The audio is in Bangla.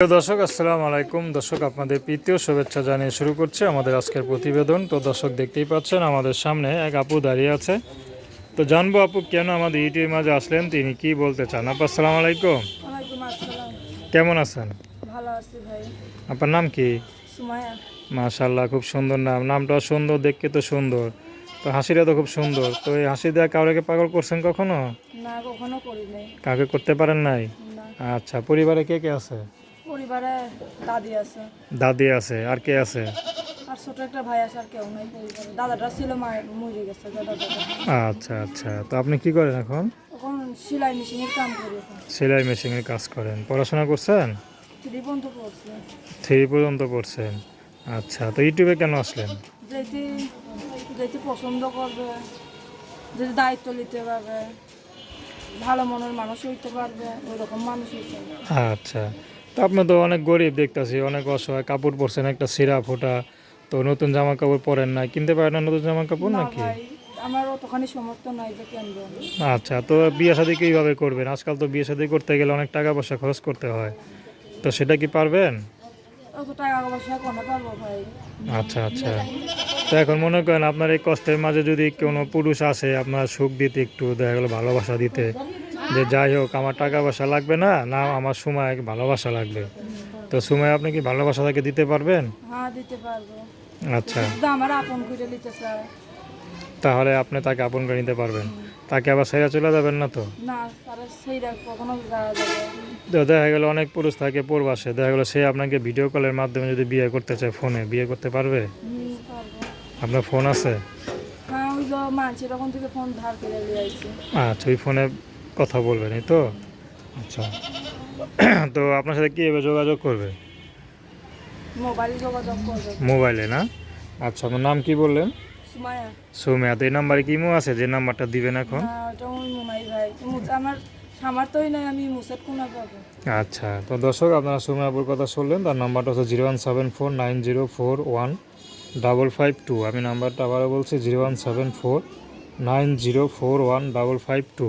প্রিয় দর্শক আসসালামু আলাইকুম। দর্শক আপনাদের প্রীতীয় শুভেচ্ছা জানিয়ে শুরু করছে আমাদের আজকের প্রতিবেদন। তো দর্শক দেখতেই পাচ্ছেন আমাদের সামনে এক আপু দাঁড়িয়ে আছে। তো জানব আপু কেন আমাদের ইউটিউবের মাঝে আসলেন? তিনি কি বলতে চান? আপু আসসালামু আলাইকুম। কেমন আছেন? ভালো আছি ভাই। আপনার নাম কি? মাশাল্লাহ খুব সুন্দর নাম। নামটাও সুন্দর দেখতে তো সুন্দর। তো হাসিটা তো খুব সুন্দর। তো এই হাসি দেওয়া কাউকে পাগল করছেন কখনো? না কখনো করি নাই কাউকে করতে পারেন নাই? আচ্ছা পরিবারে কে কে আছে? পরিবারে দাদি আছে। দাদি আছে আর কে আছে? আর ছোট একটা ভাই আছে আর কেউ নাই পরিবারে। দাদাটা ছিল মরে গেছে দাদাটা আচ্ছা আচ্ছা। তো আপনি কি করেন এখন? এখন সেলাই মেশিনের কাম করি এখন। সেলাই মেশিনের কাজ করেন। পড়াশোনা করছেন? থ্রি পর্যন্ত পড়ছে। থ্রি পর্যন্ত পড়ছেন। আচ্ছা তো ইউটিউবে কেন আসলেন? যেটি যেটি পছন্দ করবে যদি দায়িত্ব নিতে পারবে ভালো মনের মানুষ হইতে পারবে ওই রকম মানুষ হইতে। আচ্ছা। তো আপনি তো অনেক গরিব দেখতাছি অনেক অসহায় কাপড় পরছেন একটা সিরা ফোটা তো নতুন জামা কাপড় পরেন না কিনতে পারেন না নতুন জামা কাপড় নাকি? আমার অতখানি সমর্থ নাই যে কেন আচ্ছা তো বিয়ে শাদি কীভাবে করবেন? আজকাল তো বিয়ে শাদি করতে গেলে অনেক টাকা পয়সা খরচ করতে হয় তো সেটা কি পারবেন? অত টাকা পয়সা কোনো পারব ভাই। আচ্ছা আচ্ছা তো এখন মনে করেন আপনার এই কষ্টের মাঝে যদি কোনো পুরুষ আসে আপনার সুখ দিতে একটু দেখা গেলো ভালোবাসা দিতে যে যাই হোক আমার টাকা পয়সা লাগবে না না আমার সময় ভালোবাসা লাগবে। তো সময় আপনি কি ভালোবাসা তাকে দিতে পারবেন? হ্যাঁ আচ্ছা। তাহলে আপনি তাকে আপন করে নিতে পারবেন। তাকে আবার সেরা চলে যাবেন না তো? তো দেখা গেলো অনেক পুরুষ থাকে পূর্বাসে। দেখা গেলো সে আপনাকে ভিডিও কলের মাধ্যমে যদি বিয়ে করতে চায় ফোনে বিয়ে করতে পারবে? আপনার ফোন আছে? হ্যাঁ আচ্ছা ওই ফোনে কথা বলবেন এই তো? আচ্ছা। তো আপনার সাথে কীভাবে যোগাযোগ করবে? মোবাইলে যোগাযোগ করবে। মোবাইলে না? আচ্ছা আপনার নাম কি বললেন? সুমায়া তো এই নাম্বারে কি মো আছে? যে নাম্বারটা দিবেন এখন? আচ্ছা তো দর্শক আপনারা সৌমিয়াপুর কথা শুনলেন তার নাম্বারটা হচ্ছে zero one seven four nine zero four one double five two. আমি নাম্বারটা আবারও বলছি zero one seven four nine zero four one double five two.